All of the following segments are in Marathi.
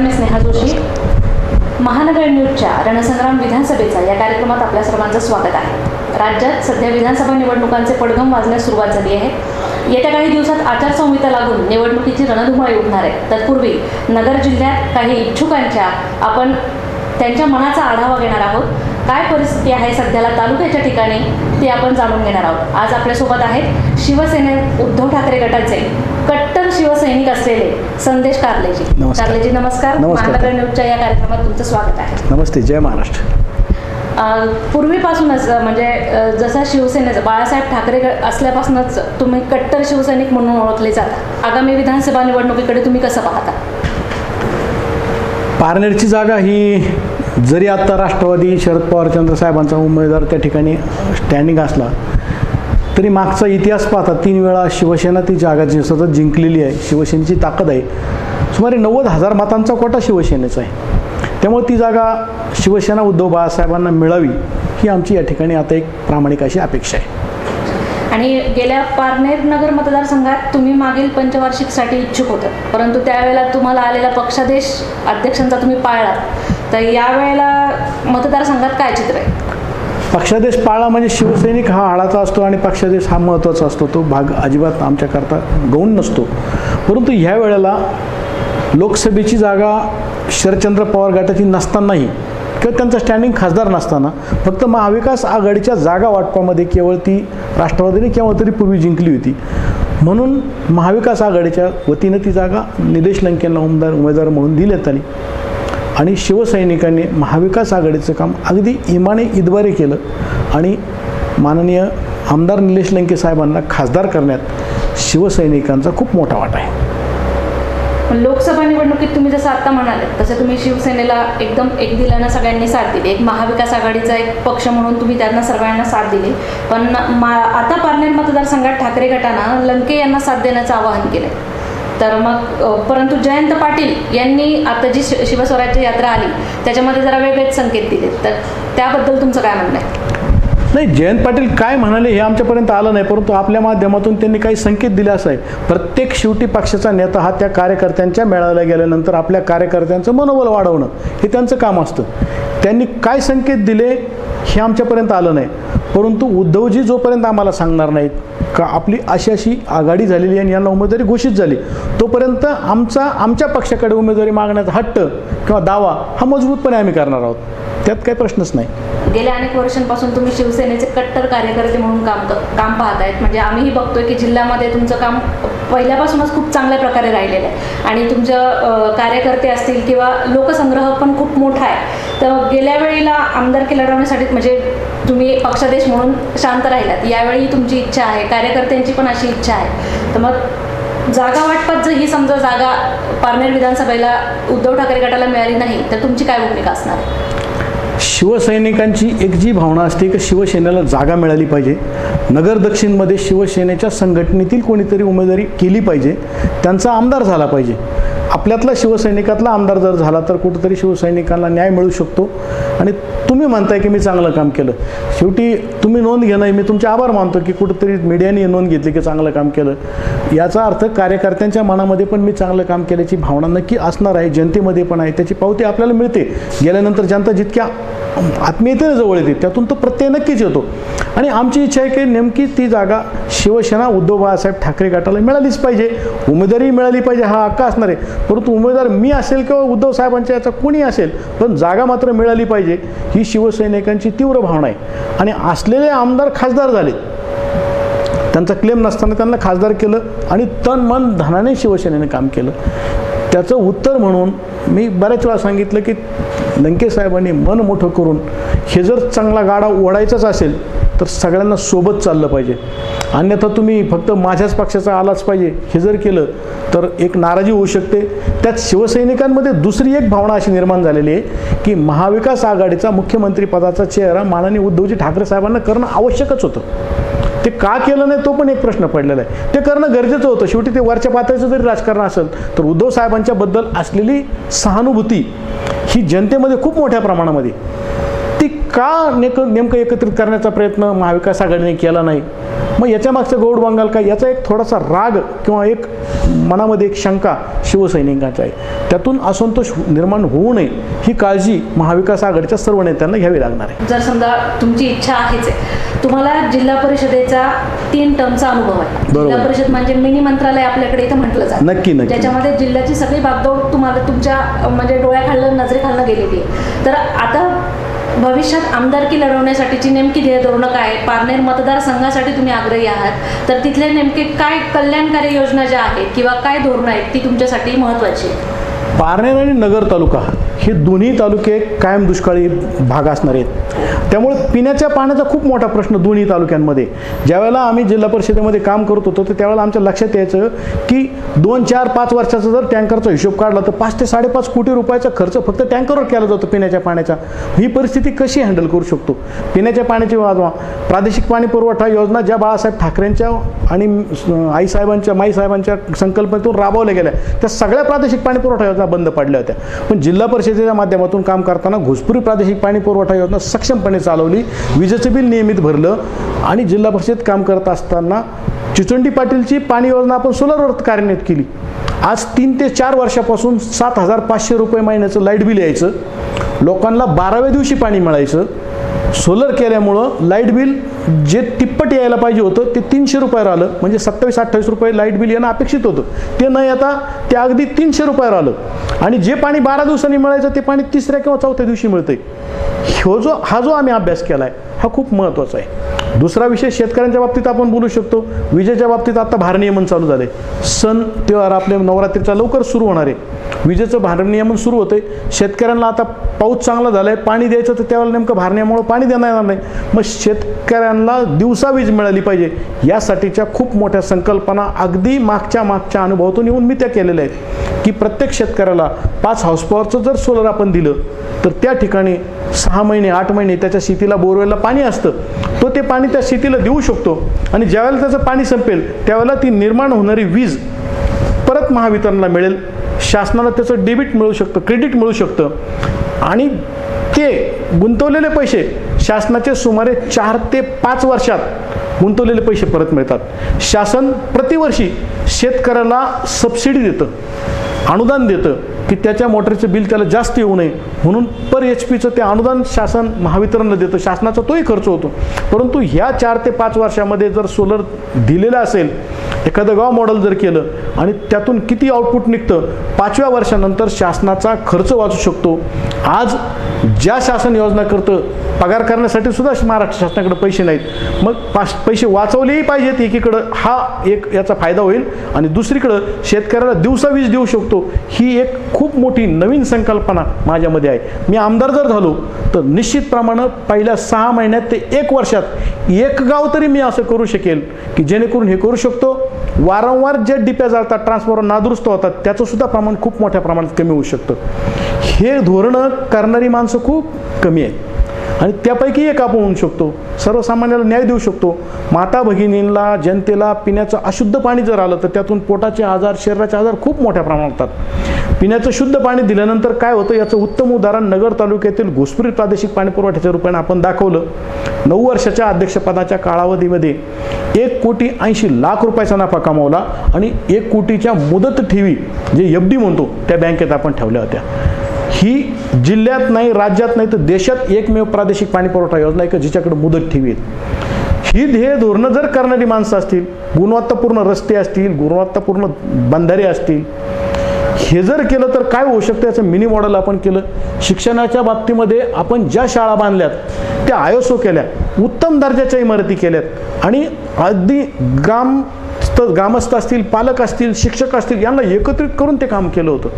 मी स्नेहा जोशी. महानगर न्यूजच्या रणसंग्राम विधानसभेचा या कार्यक्रमात आपल्या सर्वांचं स्वागत आहे. राज्यात सध्या विधानसभा निवडणुकांचे पडघम वाजण्यास सुरुवात झाली आहे. येत्या काही दिवसात आचारसंहिता लागून निवडणुकीची रणधुमाळी उठणार आहे. तत्पूर्वी नगर जिल्ह्यात काही इच्छुकांच्या आपण त्यांच्या मनाचा आढावा घेणार आहोत. काय परिस्थिती आहे सध्याला तालुक्याच्या ठिकाणी ते आपण जाणून घेणार आहोत. आज आपल्यासोबत आहेत शिवसेने उद्धव ठाकरे गटाचे कट्टर शिवसैनिक असलेले संदेश कारलेजी. नमस्कार. कारलेजी नमस्कार. नमस्कार. महानगर न्यूजच्या या कार्यक्रमात तुमचं स्वागत आहे. नमस्ते जय महाराष्ट्र. अ, पूर्वीपासूनच अ, म्हणजे अ, जसा शिवसेनेचं बाळासाहेब ठाकरे ग- असल्यापासूनच तुम्ही कट्टर शिवसैनिक म्हणून ओळखले जाता. आगामी विधानसभा निवडणुकीकडे तुम्ही कसं पाहता? पारनेरची जागा ही जरी आत्ता राष्ट्रवादी शरद पवारचंद्र साहेबांचा उमेदवार त्या ठिकाणी स्टँडिंग असला तरी मागचा इतिहास पाहता तीन वेळा शिवसेना ती जागा जी सतत जिंकलेली आहे शिवसेनेची ताकद आहे. सुमारे नव्वद हजार मतांचा कोटा शिवसेनेचा आहे. त्यामुळे ती जागा शिवसेना उद्धव बाळासाहेबांना मिळावी ही आमची या ठिकाणी आता एक प्रामाणिक अशी अपेक्षा आहे. आणि गेल्या पारनेर नगर मतदारसंघात तुम्ही मागील पंचवार्षिकसाठी इच्छुक होता. परंतु त्यावेळेला तुम्हाला आलेला पक्षादेश अध्यक्षांचा तुम्ही पाळला. तर यावेळेला मतदारसंघात काय चित्र आहे? पक्षादेश पाळला म्हणजे शिवसैनिक हा आळाचा असतो आणि पक्षादेश हा महत्त्वाचा असतो. तो भाग अजिबात आमच्याकरता गौण नसतो. परंतु ह्या वेळेला लोकसभेची जागा शरदचंद्र पवार गटाची नसतानाही किंवा त्यांचा स्टँडिंग खासदार नसताना फक्त महाविकास आघाडीच्या जागा वाटपामध्ये केवळ ती राष्ट्रवादीने केव्हा तरी पूर्वी जिंकली होती. म्हणून महाविकास आघाडीच्या वतीनं ती जागा निलेश लंकेंना उमदार उमेदवार म्हणून दिल्यात आली आणि शिवसैनिकांनी महाविकास आघाडीचं काम अगदी इमाने इतबारे केलं आणि माननीय आमदार निलेश लंके साहेबांना खासदार करण्यात शिवसैनिकांचा खूप मोठा वाटा आहे. पण लोकसभा निवडणुकीत तुम्ही जसं आता म्हणालात तसं तुम्ही शिवसेनेला एकदम एक दिल्यानं सगळ्यांनी साथ दिली. एक महाविकास आघाडीचा एक पक्ष म्हणून तुम्ही त्यांना सर्वांना साथ दिली. पण मा आता पारनेर मतदारसंघात ठाकरे गटानं लंके यांना साथ देण्याचं आवाहन केलं तर मग परंतु जयंत पाटील यांनी आता जी शि- शिवस्वराज्य यात्रा आली त्याच्यामध्ये जरा वेगळेच संकेत दिले तर त्याबद्दल तुमचं काय म्हणणं आहे? नाही जयंत पाटील काय म्हणाले हे आमच्यापर्यंत आलं नाही परंतु आपल्या माध्यमातून त्यांनी काही संकेत दिले असं आहे. प्रत्येक शेवटी पक्षाचा नेता हा त्या कार्यकर्त्यांच्या मेळाव्याला गेल्यानंतर आपल्या कार्यकर्त्यांचं मनोबल वाढवणं हे त्यांचं काम असतं. त्यांनी काय संकेत दिले हे आमच्यापर्यंत आलं नाही. परंतु उद्धवजी जोपर्यंत आम्हाला सांगणार नाहीत का आपली अशी अशी आघाडी झालेली आहे आणि यांना उमेदवारी घोषित झाली तोपर्यंत आमचा आमच्या पक्षाकडे उमेदवारी मागण्याचा हट्ट किंवा दावा हा मजबूतपणे आम्ही करणार आहोत. त्यात काही प्रश्नच नाही. गेल्या अनेक वर्षांपासून तुम्ही शिवसेनेचे कट्टर कार्यकर्ते म्हणून काम काम पाहत आहेत म्हणजे आम्हीही बघतोय की जिल्ह्यामध्ये तुमचं काम पहिल्यापासूनच खूप चांगल्या प्रकारे राहिलेलं आहे. आणि तुमचं कार्यकर्ते असतील किंवा लोकसंग्रह पण खूप मोठा आहे. तर गेल्या वेळेला आमदारकी लढवण्यासाठी म्हणजे तुम्ही पक्षादेश म्हणून शांत राहिलात. यावेळी तुमची इच्छा आहे. कार्यकर्त्यांची पण अशी इच्छा आहे. तर मग जागा वाटपात जर ही समजा जागा पारनेर विधानसभेला उद्धव ठाकरे गटाला मिळाली नाही तर तुमची काय भूमिका असणार आहे? शिवसैनिकांची एक जी भावना असते की शिवसेनेला जागा मिळाली पाहिजे. नगर दक्षिणमध्ये शिवसेनेच्या संघटनेतील कोणीतरी उमेदवारी केली पाहिजे. त्यांचा आमदार झाला पाहिजे. आपल्यातला शिवसैनिकातला आमदार जर झाला तर कुठंतरी शिवसैनिकांना न्याय मिळू शकतो. आणि तुम्ही म्हणताय की मी चांगलं काम केलं. शेवटी तुम्ही नोंद घेणं मी तुमचे आभार मानतो की कुठंतरी मीडियाने नोंद घेतली की चांगलं काम केलं. याचा अर्थ कार्यकर्त्यांच्या मनामध्ये पण मी चांगलं काम केल्याची भावना नक्की असणार आहे. जनतेमध्ये पण आहे. त्याची पावती आपल्याला मिळते. गेल्यानंतर जनता जितक्या आत्मीयतेने जवळ येते त्यातून तो प्रत्यय नक्कीच येतो. आणि आमची इच्छा आहे की नेमकी ती जागा शिवसेना उद्धव बाळासाहेब ठाकरे गटाला मिळालीच पाहिजे उमेदवारी मिळाली पाहिजे हा हक्क असणार आहे. परंतु उमेदवार मी असेल किंवा उद्धव साहेबांच्या याचा कोणी असेल पण जागा मात्र मिळाली पाहिजे ही शिवसैनिकांची तीव्र भावना आहे. आणि असलेले आमदार खासदार झाले. त्यांचा क्लेम नसताना त्यांना खासदार केलं आणि तन मन धनाने शिवसेनेने काम केलं. त्याचं उत्तर म्हणून मी बऱ्याच वेळा सांगितलं की लंकेसाहेबांनी मन मोठं करून हे जर चांगला गाडा ओढायचाच असेल तर सगळ्यांना सोबत चाललं पाहिजे. अन्यथा तुम्ही फक्त माझ्याच पक्षाचा आलाच पाहिजे. हे जर केलं तर एक नाराजी होऊ शकते. त्यात शिवसैनिकांमध्ये दुसरी एक भावना अशी निर्माण झालेली आहे की महाविकास आघाडीचा मुख्यमंत्रीपदाचा चेहरा माननीय उद्धवजी ठाकरे साहेबांना करणं आवश्यकच होतं. ते का केलं नाही तो पण एक प्रश्न पडलेला आहे. ते करणं गरजेचं होतं. शेवटी ते वरच्या पातळीचं जरी राजकारण असेल तर उद्धव साहेबांच्या बद्दल असलेली सहानुभूती ही जनतेमध्ये खूप मोठ्या प्रमाणामध्ये. ती का नेक नेमकं एकत्रित करण्याचा प्रयत्न महाविकास आघाडीने केला नाही? मग याच्या मागचं गौड बंगाल काय? याचा एक थोडासा राग किंवा एक मनामध्ये एक शंका शिवसैनिकांची आहे. त्यातून असंतोष निर्माण होऊ नये ही काळजी महाविकास आघाडीच्या सर्व नेत्यांना घ्यावी लागणार आहे. जर समजा तुमची इच्छा आहेच आहे तुम्हाला जिल्हा परिषदेचा तीन टर्मचा अनुभव आहे. जिल्हा परिषद म्हणजे मिनी मंत्रालय आपल्याकडे इथं म्हटलं जातं. नक्की, नक्की. ज्याच्यामध्ये जिल्ह्याची सगळी बागदौड तुम्हाला तुमच्या म्हणजे डोळ्याखालनं नजरेखालनं गेलेली आहे तर आता भविष्यात आमदारकी लढवण्यासाठीची नेमकी ध्येय धोरणं काय? पारनेर मतदारसंघासाठी तुम्ही आग्रही आहात. तर तिथले नेमके काय कल्याणकारी योजना ज्या आहेत किंवा काय धोरणं आहेत ती तुमच्यासाठी महत्त्वाची आहेत? पारनेर आणि नगर तालुका हे दोन्ही तालुके कायम दुष्काळी भाग असणार आहेत. त्यामुळे पिण्याच्या पाण्याचा खूप मोठा प्रश्न दोन्ही तालुक्यांमध्ये. ज्यावेळेला आम्ही जिल्हा परिषदेमध्ये काम करत होतो तर त्यावेळेला आमच्या लक्षात यायचं की दोन चार पाच वर्षाचा जर टँकरचा हिशोब काढला तर पाच ते साडेपाच कोटी रुपयाचा खर्च फक्त टँकरवर केला जातो पिण्याच्या पाण्याचा. ही परिस्थिती कशी हँडल करू शकतो? पिण्याच्या पाण्याची वाजवा. प्रादेशिक पाणी पुरवठा योजना ज्या बाळासाहेब ठाकरेंच्या आणि आईसाहेबांच्या माईसाहेबांच्या संकल्पनेतून राबवल्या गेल्या त्या सगळ्या प्रादेशिक पाणी पुरवठा योजना बंद पडल्या होत्या. पण जिल्हा परिषदेच्या माध्यमातून काम करताना घुसपुरी प्रादेशिक पाणी पुरवठा योजना सक्षमपणे चालवली. विजेचं बिल नियमित भरलं आणि जिल्हा परिषदेत काम करत असताना चिचंडी पाटीलची पाणी योजना आपण सोलरवर कार्यान्वित केली. आज तीन ते चार वर्षापासून सात हजार पाचशे रुपये महिन्याचं लाइट बिल यायचं. लोकांना बाराव्या दिवशी पाणी मिळायचं. सोलर केल्यामुळं लाइट बिल जे तिप्पट यायला पाहिजे होतं ते तीनशे रुपयावर आलं म्हणजे सत्तावीस अठ्ठावीस रुपये लाइट बिल येणं अपेक्षित होतं. ते न येता ते अगदी तीनशे रुपयावर आलं आणि जे पाणी बारा दिवसांनी मिळायचं ते पाणी तिसऱ्या किंवा चौथ्या दिवशी मिळतंय. ह्यो जो हा जो आम्ही अभ्यास केला आहे हा खूप महत्त्वाचा आहे. दुसरा विषय शेतकऱ्यांच्या बाबतीत आपण बोलू शकतो. विजेच्या बाबतीत आता भारनियमन चालू झाले सण त्योहार आपले नवरात्रीचा लवकर सुरू होणार आहे. विजेचं भारनियमन सुरू होतंय. शेतकऱ्यांना आता पाऊस चांगला झालाय पाणी द्यायचं तर त्यावेळेला नेमकं भारण्यामुळं पाणी देणार येणार नाही. मग शेतकऱ्यांना दिवसा वीज मिळाली पाहिजे. यासाठीच्या खूप मोठ्या संकल्पना अगदी मागच्या मागच्या अनुभवातून येऊन मी त्या केलेल्या आहेत. की प्रत्येक शेतकऱ्याला पाच हाऊस पॉवरचं जर सोलर आपण दिलं तर त्या ठिकाणी सहा महिने आठ महिने त्याच्या शेतीला बोरवेलला पाणी असतं. तो ते पाणी त्या शेतीला देऊ शकतो. आणि ज्यावेळेला त्याचं पाणी संपेल त्यावेळेला ती निर्माण होणारी वीज परत महावितरणला मिळेल. शासनाला त्याचं डेबिट मिळू शकतं क्रेडिट मिळू शकतं. आणि ते गुंतवलेले पैसे शासनाचे सुमारे चार ते पाच वर्षात गुंतवलेले पैसे परत मिळतात. शासन प्रतिवर्षी शेतकऱ्याला सबसिडी देतं. अनुदान देतं की त्याच्या मोटरचं बिल त्याला जास्त येऊ नये. म्हणून पर एच पीचं ते अनुदान शासन महावितरणला देतं. शासनाचा तोही खर्च होतो. परंतु ह्या चार ते पाच वर्षामध्ये जर सोलर दिलेलं असेल एखादं गाव मॉडेल जर केलं आणि त्यातून किती आउटपुट निघतं पाचव्या वर्षानंतर शासनाचा खर्च वाचू शकतो. आज ज्या शासन योजना करतं पगार करण्यासाठी सुद्धा महाराष्ट्र शासनाकडे पैसे नाहीत. मग पाच पैसे वाचवलेही पाहिजेत एकीकडं. हा एक याचा फायदा होईल. आणि दुसरीकडं शेतकऱ्याला दिवसा वीज देऊ शकतो. ही एक खूप मोठी नवीन संकल्पना माझ्यामध्ये आहे. मी आमदार जर झालो तर निश्चितप्रमाणे पहिल्या सहा महिन्यात ते एक वर्षात एक गाव तरी मी असं करू शकेल की जेणेकरून हे करू शकतो. वारंवार जे डिप्या जातात ट्रान्सफॉर्मर नादुरुस्त होतात त्याचंसुद्धा प्रमाण खूप मोठ्या प्रमाणात कमी होऊ शकतं. हे धोरणं करणारी माणसं खूप कमी आहे. आणि त्यापैकी एक आपण होऊ शकतो सर्वसामान्याला न्याय देऊ शकतो. माता भगिनींना जनतेला पिण्याचं अशुद्ध पाणी जर आलं तर त्यातून पोटाचे आजार शरीराचे आजार खूप मोठ्या प्रमाणात होतात. पिण्याचं शुद्ध पाणी दिल्यानंतर काय होतं? याचं उत्तम उदाहरण नगर तालुक्यातील घोसपुरी प्रादेशिक पाणी पुरवठ्याच्या रूपाने आपण दाखवलं. नऊ वर्षाच्या अध्यक्षपदाच्या कालावधीमध्ये एक कोटी ऐंशी लाख रुपयाचा नफा कमावला आणि एक कोटीच्या मुदत ठेवी जे एफ डी म्हणतो त्या बँकेत आपण ठेवल्या होत्या. ही जिल्ह्यात नाही राज्यात नाही तर देशात एकमेव प्रादेशिक पाणी पुरवठा योजना आहे का जिच्याकडे मुदत ठेवी ही ध्येय धोरणं जर करणारी माणसं असतील गुणवत्तापूर्ण रस्ते असतील गुणवत्तापूर्ण बंधारे असतील हे जर केलं तर काय होऊ शकतं? याचं मिनी मॉडेल आपण केलं. शिक्षणाच्या बाबतीमध्ये आपण ज्या शाळा बांधल्यात त्या आयोसो केल्या उत्तम दर्जाच्या इमारती केल्यात आणि अगदी ग्राम ग्रामस्थ असतील पालक असतील शिक्षक असतील यांना एकत्रित करून ते काम केलं होतं.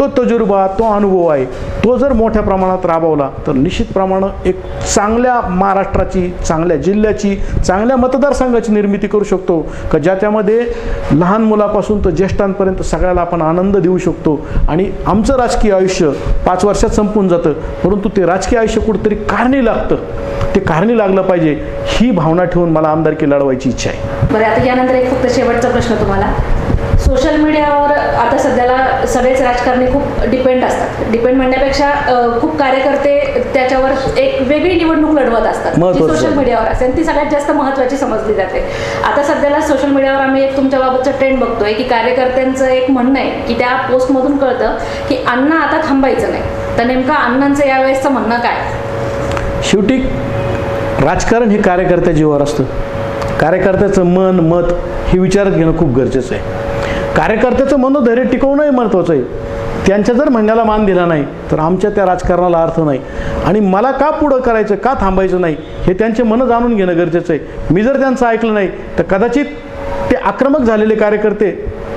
तो तजुर्बा तो अनुभव आहे. तो जर मोठ्या प्रमाणात राबवला तर निश्चितप्रमाणे एक चांगल्या महाराष्ट्राची चांगल्या जिल्ह्याची चांगल्या मतदारसंघाची निर्मिती करू शकतो. का ज्याच्यामध्ये लहान मुलापासून तर ज्येष्ठांपर्यंत सगळ्याला आपण आनंद देऊ शकतो. आणि आमचं राजकीय आयुष्य पाच वर्षात संपून जातं. परंतु ते राजकीय आयुष्य कुठंतरी कारणी लागतं. ते कारणी लागलं पाहिजे ही भावना ठेवून मला आमदारकी लढवायची इच्छा आहे. बरं आता यानंतर एक फक्त शेवटचा प्रश्न तुम्हाला. सोशल मीडियावर आता सध्याला सगळेच राजकारणी खूप डिपेंड असतात. डिपेंड म्हणण्यापेक्षा खूप कार्यकर्ते त्याच्यावर एक वेगळी निवडणूक लढवत असतात. जी. सोशल मीडियावर असते. आणि ती सगळ्यात जास्त महत्त्वाची समजली जाते. आता सध्याला सोशल मीडियावर आम्ही एक तुमच्याबाबतचं ट्रेंड बघतोय की कार्यकर्त्यांचं एक म्हणणं आहे की त्या पोस्टमधून कळतं की अण्णा आता थांबायचं नाही. तर नेमकं अण्णांचं यावेळेसचं म्हणणं काय? शेवटी राजकारण हे कार्यकर्त्या जीवावर असतं. कार्यकर्त्याचं मन मत हे विचारात घेणं खूप गरजेचं आहे. कार्यकर्त्याचं मनोधैर्य टिकवणंही महत्त्वाचं आहे. त्यांच्या जर म्हणण्याला मान दिला नाही तर आमच्या त्या राजकारणाला अर्थ नाही. आणि मला का पुढं करायचं का थांबायचं नाही हे त्यांचे मनं जाणून घेणं गरजेचं आहे. मी जर त्यांचं ऐकलं नाही तर कदाचित ते आक्रमक झालेले कार्यकर्ते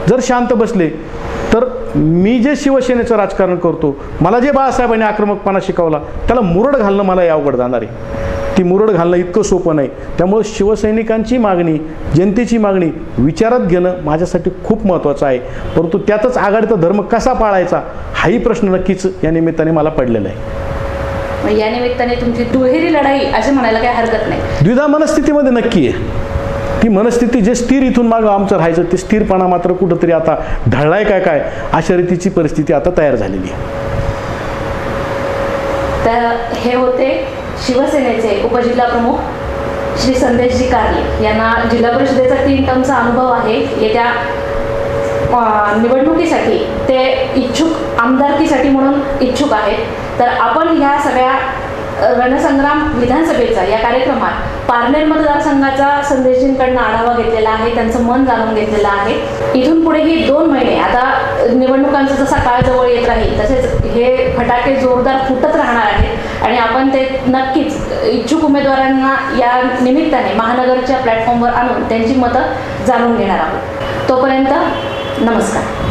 जर शांत बसले तर मी जे शिवसेनेचं राजकारण करतो मला जे बाळासाहेबांनी आक्रमकपणा शिकवला त्याला मुरड घालणं मला अवघड जाणार आहे. ती मुरड घालणं इतकं सोपं नाही. त्यामुळे शिवसैनिकांची मागणी जनतेची मागणी विचारात घेणं माझ्यासाठी खूप महत्त्वाचं आहे. परंतु त्यातच आघाडीचा धर्म कसा पाळायचा हाही प्रश्न नक्कीच या निमित्ताने मला पडलेला आहे. या निमित्ताने तुमची दुहेरी लढाई असे म्हणायला काही हरकत नाही. द्विधा मनस्थितीमध्ये नक्की आहे. ती मनस्थिती जे स्थिर इथून मागं आमचं राहायचं ते स्थिरपणा मात्र कुठंतरी आता ढळलाय काय काय अशा रीतीची परिस्थिती आता तयार झालेली आहे. तर हे होते शिवसेनेचे उपजिल्हा प्रमुख श्री संदेशजी कारले यांना जिल्हा परिषदेचा तीन टर्मचा अनुभव आहे. येत्या निवडणुकीसाठी ते इच्छुक आमदारकीसाठी म्हणून इच्छुक आहेत. तर आपण ह्या सगळ्या रणसंग्राम विधानसभेचा या कार्यक्रमात पारनेर मतदारसंघाचा संदेशजींकडनं आढावा घेतलेला आहे त्यांचं मन जाणून घेतलेलं आहे. इथून पुढेही दोन महिने आता निवडणुकांचा जसा काळ जवळ येत राहील तसेच हे फटाके जोरदार फुटत राहणार आहेत. आणि आपण ते नक्कीच इच्छुक उमेदवारांना या निमित्ताने महानगरच्या प्लॅटफॉर्मवर आणून त्यांची मतं जाणून घेणार आहोत. तोपर्यंत नमस्कार.